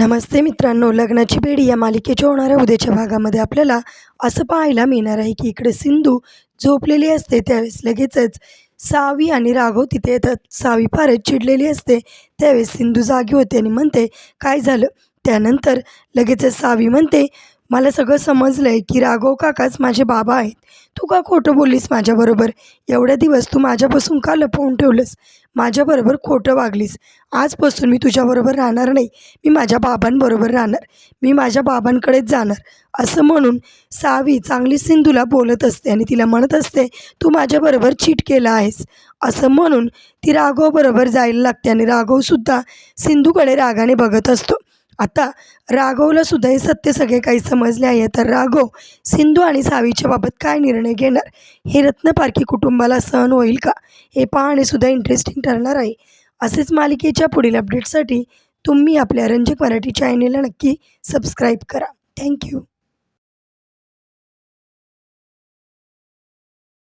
नमस्ते मित्रांनो लग्नाची बेडी या मालिकेच्या होणाऱ्या उद्याच्या भागामध्ये आपल्याला असं पाहायला मिळणार आहे की इकडे सिंधू झोपलेली असते त्यावेळेस लगेचच सावी आणि राघव तिथे येतात. सावी फारच चिडलेली असते त्यावेळेस सिंधू जागी होते आणि म्हणते काय झालं? त्यानंतर लगेचच सावी म्हणते मला सगळं समजलं आहे की राघव काकाच माझे बाबा आहेत. तू का खोटं बोललीस माझ्याबरोबर? एवढ्या दिवस तू माझ्यापासून का लपवून ठेवलंस? माझ्याबरोबर खोटं वागलीस. आजपासून मी तुझ्याबरोबर राहणार नाही. मी माझ्या बाबांबरोबर राहणार. मी माझ्या बाबांकडेच जाणार. असं म्हणून सावी चांगली सिंधूला बोलत असते आणि तिला म्हणत असते तू माझ्याबरोबर चीट केलं आहेस. असं म्हणून ती राघवबरोबर जायला लागते आणि राघवसुद्धा सिंधूकडे रागाने बघत असतो. आता राघवला सुद्धा हे सत्य सगळे काही समजले आहे. तर राघव सिंधू आणि सावीच्या बाबत काय निर्णय घेणार? हे रत्नपारखी कुटुंबाला सहन होईल का? हे पाहणे सुद्धा इंटरेस्टिंग ठरणार आहे. असेच मालिकेच्या पुढील अपडेटसाठी तुम्ही आपल्या रंजक मराठी चॅनेलला नक्की सबस्क्राईब करा. थँक्यू